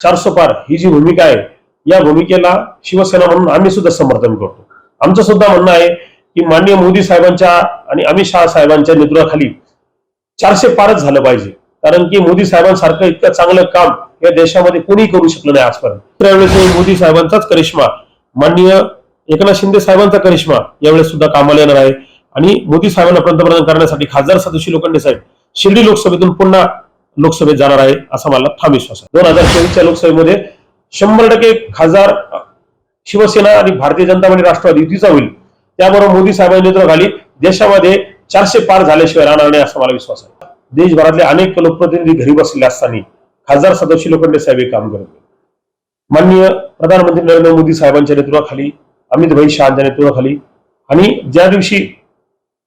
चारसो पार ही जी भूमिका आहे या भूमिकेला शिवसेना म्हणून आम्ही सुद्धा समर्थन करतो. आमचं सुद्धा म्हणणं आहे की माननीय मोदी साहेबांच्या आणि अमित शहा साहेबांच्या नेतृत्वाखाली चारशे पारच झालं पाहिजे. कारण की मोदी साहेबांसारखं इतकं चांगलं काम या देशामध्ये कोणी करू शकलं नाही आजपर्यंत. त्यावेळेस मोदी साहेबांचाच करिश्मा माननीय एकनाथ शिंदे साहेबांचा करिश्मा यावेळेस सुद्धा कामाला येणार आहे. आणि मोदी साहेबांना पंतप्रधान करण्यासाठी खासदार सदस्य लोखंडे साहेब शिर्डी लोकसभेतून पुन्हा लोकसभेत जाणार आहे असा मला ठाम विश्वास आहे. दोन हजार चोवीसच्या लोकसभेमध्ये शंभर टक्के खासदार शिवसेना आणि भारतीय जनता पार्टी राष्ट्रवादी युतीचा होईल. त्याबरोबर मोदी साहेबांच्या नेतृत्वाखाली देशामध्ये चारशे पार झाल्याशिवाय राहणार नाही असा मला विश्वास आहे. देशभरातले अनेक लोकप्रतिनिधी घरी बसलेले असताना खासदार सदाशिव लोखंडे साहेब हे काम करत माननीय प्रधानमंत्री नरेंद्र मोदी साहेबांच्या नेतृत्वाखाली अमित भाई शहाच्या नेतृत्वाखाली आणि ज्या दिवशी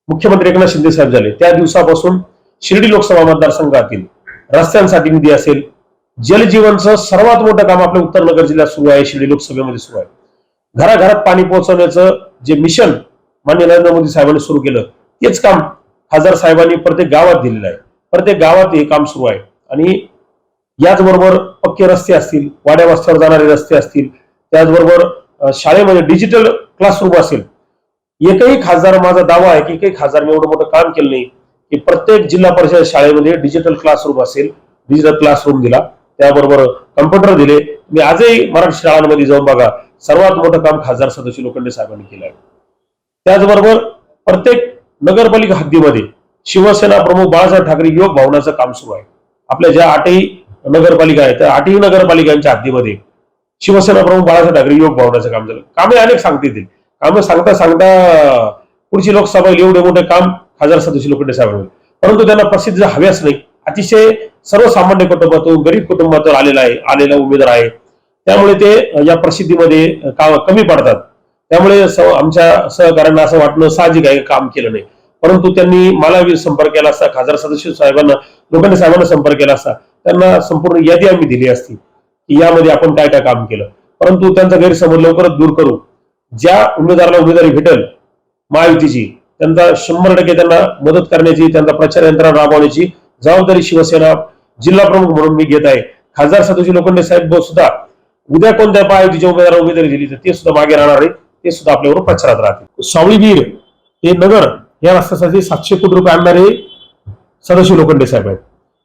मुख्यमंत्री एकनाथ शिंदे साहेब झाले त्या दिवसापासून शिर्डी लोकसभा मतदारसंघातील रस्त्यांसाठी निधी असेल जलजीवनचं सर्वात मोठं काम आपल्या उत्तर नगर जिल्ह्यात सुरू आहे शिर्डी लोकसभेमध्ये सुरू आहे. घराघरात पाणी पोहोचवण्याचं जे मिशन मान्य नरेंद्र मोदी साहेबांनी सुरू केलं तेच काम खासदार साहेबांनी प्रत्येक गावात दिलेलं आहे. प्रत्येक गावात हे काम सुरू आहे. आणि याचबरोबर पक्के रस्ते असतील वाड्या वस्त्यावर जाणारे रस्ते असतील त्याचबरोबर शाळेमध्ये डिजिटल क्लासरूम असेल. एकही खासदार माझा दावा आहे की एकही खासदारने एवढं मोठं काम केलं नाही की प्रत्येक जिल्हा परिषद शाळेमध्ये डिजिटल क्लासरूम असेल डिजिटल क्लासरूम दिला. त्याबरोबर कम्प्युटर दिले. मी आजही मराठी शाळांमध्ये जाऊन बघा. सर्वात मोठं काम खासदार सदस्य लोखंडे साहेबांनी केलं आहे. त्याचबरोबर प्रत्येक नगरपालिका हद्दीमध्ये शिवसेना प्रमुख बाळासाहेब ठाकरे युवक भवनाचं काम सुरू आहे. आपल्या ज्या आठही नगरपालिका आहेत त्या आठही नगरपालिकांच्या हद्दीमध्ये शिवसेना प्रमुख बाळासाहेब ठाकरे युवक भवनाचं काम झालं. कामे अनेक सांगता येतील. कामं सांगता सांगता पुढची लोकसभा एवढे मोठे काम हजार सदस्य लोक साहेब होईल परंतु त्यांना प्रसिद्ध हव्याच नाही अतिशय सर्वसामान्य कुटुंबातून गरीब कुटुंबातून आलेला आहे आलेला उमेदवार आहे. त्यामुळे ते या प्रसिद्धीमध्ये काम कमी पडतात. त्यामुळे स- आमच्या सहकाऱ्यांना असं वाटणं साहजिक आहे काम केलं नाही. परंतु त्यांनी मला संपर्क केला असता खासदार सदस्य साहेबांना लोकांनी साहेबांना संपर्क केला असता त्यांना संपूर्ण यादी आम्ही दिली असती की यामध्ये आपण काय काय काम केलं. परंतु त्यांचा गैरसमज लवकरच दूर करू. ज्या उमेदवाराला उमेदवारी भेटेल महायुतीची त्यांचा शंभर टक्के त्यांना मदत करण्याची त्यांचा प्रचार यंत्रणा राबवण्याची जबाबदारी शिवसेना जिल्हा प्रमुख म्हणून मी घेत आहे. खासदार सतोजी लोखंडे साहेब सुद्धा उद्या कोणत्या महायुतीच्या उमेदवाराला उमेदवारी दिली तर ते सुद्धा मागे राहणार आहे. ते सुद्धा आपल्याबरोबर प्रचारात राहतील. सावळीवीर हे नगर या रस्त्यासाठी सातशे कोटी रुपये आणणारे सदाशिव लोखंडे साहेब आहेत.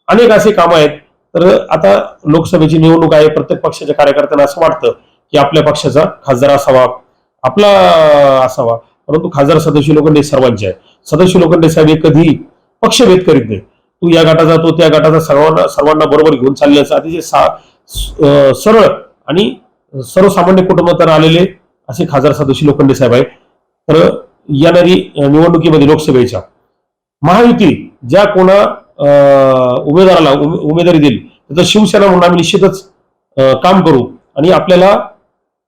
अनेक असे कामं आहेत. तर आता लोकसभेची निवडणूक आहे. प्रत्येक पक्षाच्या कार्यकर्त्यांना असं वाटतं की आपल्या पक्षाचा खासदार असावा आपला असावा. परंतु खासदार सदाशिव लोखंडे सर्वांचे आहे सदाशिव लोखंडे साहेब हे कधी पक्षभेद करीत नाही तू या गटाचा तो त्या गटाचा सर्वांना सर्वांना बरोबर घेऊन चालण्याचं अतिशय सा- सरळ आणि सर्वसामान्य कुटुंबातून आलेले असे खासदार सदाशिव लोखंडे साहेब आहे तर येणारी निवडणुकीमध्ये लोकसभेच्या महायुती ज्या कोणा अं, उमेदवाराला उमे- उमेदवारी देईल त्याचं शिवसेना म्हणून आम्ही निश्चितच काम करू आणि आपल्याला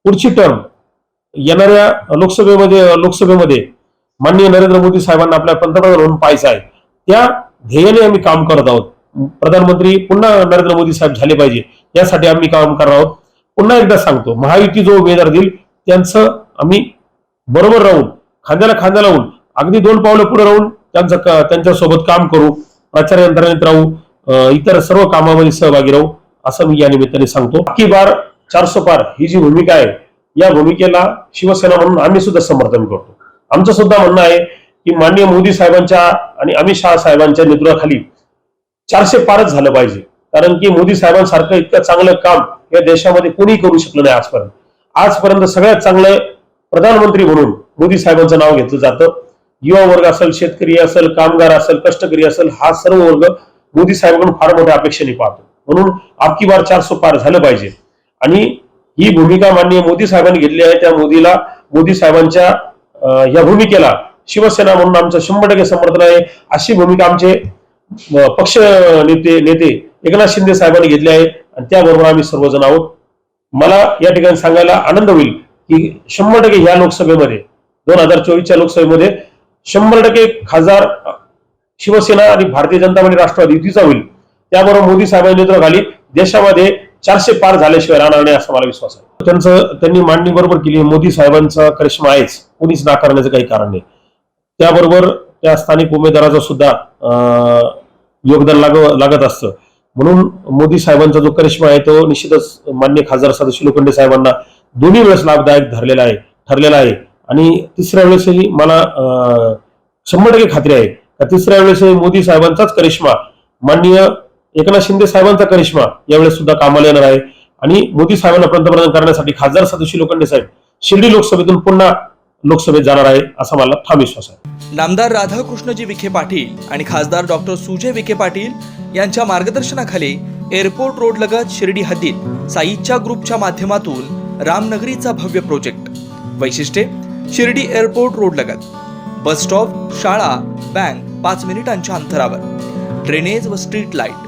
पुढची टर्म येणाऱ्या लोकसभेमध्ये लोकसभेमध्ये माननीय नरेंद्र मोदी साहेबांना आपल्या पंतप्रधान म्हणून पाहायचं आहे. त्या ध्येयाने आम्ही काम करत आहोत. प्रधानमंत्री पुन्हा नरेंद्र मोदी साहेब झाले पाहिजे. यासाठी आम्ही काम करणार आहोत. पुन्हा एकदा सांगतो महायुती जो उमेदवार देईल त्यांचं आम्ही बरोबर राहून खांद्याला खांदा लावून अगदी दोन पावलं पुढे राहून त्यांचं त्यांच्यासोबत काम करू प्रचार यंत्रणेत राहू इतर सर्व कामामध्ये सहभागी राहू असं मी या निमित्ताने सांगतो. बाकी बार चारसो पार ही जी भूमिका आहे या भूमिकेला शिवसेना म्हणून आम्ही सुद्धा समर्थन करतो. आमचं सुद्धा म्हणणं आहे की माननीय मोदी साहेबांच्या आणि अमित शहा साहेबांच्या नेतृत्वाखाली चारशे पारच झालं पाहिजे. कारण की मोदी साहेबांसारखं इतकं चांगलं काम या देशामध्ये कोणी करू शकलं नाही आजपर्यंत. आजपर्यंत सगळ्यात चांगलं प्रधानमंत्री म्हणून मोदी साहेबांचं नाव घेतलं जातं. युवा वर्ग असेल शेतकरी असेल कामगार असेल कष्टकरी असेल हा सर्व वर्ग मोदी साहेबांकडून फार मोठ्या अपेक्षेने पाहतो. म्हणून आपकी बार चारशे पार झालं पाहिजे. आणि ही भूमिका माननीय मोदी साहेबांनी घेतली आहे. त्या मोदीला मोदी साहेबांच्या या भूमिकेला शिवसेना म्हणून आमचं शंभर टक्के समर्थन आहे. अशी भूमिका आमचे पक्ष नेते नेते एकनाथ शिंदे साहेबांनी घेतली आहे. आणि त्याबरोबर आम्ही सर्वजण आहोत. मला या ठिकाणी सांगायला आनंद होईल की शंभर टक्के ह्या लोकसभेमध्ये दोन हजार चोवीसच्या लोकसभेमध्ये शंभर टक्के खासदार शिवसेना आणि भारतीय जनता पार्टी राष्ट्रवादी युतीचा होईल. त्याबरोबर मोदी साहेबांच्या नेतृत्वाखाली देशामध्ये चारशे पार झाल्याशिवाय राहणार नाही असा मला विश्वास आहे. त्यांचं त्यांनी मांडणी बरोबर केली. मोदी साहेबांचा करिश्मा आहेच. कोणीच नाकारण्याचं काही कारण नाही. त्याबरोबर त्या स्थानिक उमेदवाराचं सुद्धा योगदान लाग लागत असतं. म्हणून मोदी साहेबांचा जो करिश्मा आहे तो निश्चितच मान्य खासदार सदस्य लोखंडे साहेबांना दोन्ही वेळेस लाभदायक धरलेला आहे ठरलेला आहे. आणि तिसऱ्या वेळेसही मला शंभर टक्के खात्री आहे का तिसऱ्या वेळेसही मोदी साहेबांचाच करिश्मा माननीय एकनाथ शिंदे साहेबांचा करिश्मा यावेळेस सुद्धा कामाला येणार आहे. आणि मोदी साहेबांना पंतप्रधान करण्यासाठी खासदार सदाशिव लोखंडे साहेब शिर्डी लोकसभेतून पुन्हा लोकसभेत जाणार आहे असा मला ठाम विश्वास आहे. नामदार राधाकृष्णजी विखे पाटील आणि खासदार डॉक्टर सुजय विखे पाटील यांच्या मार्गदर्शनाखाली एअरपोर्ट रोड लगत शिर्डी हद्दीत साईच्या ग्रुपच्या माध्यमातून रामनगरीचा भव्य प्रोजेक्ट. वैशिष्ट्ये शिर्डी एअरपोर्ट रोड लगत बस स्टॉप शाळा बँक पाच मिनिटांच्या अंतरावर. ड्रेनेज व स्ट्रीट लाइट.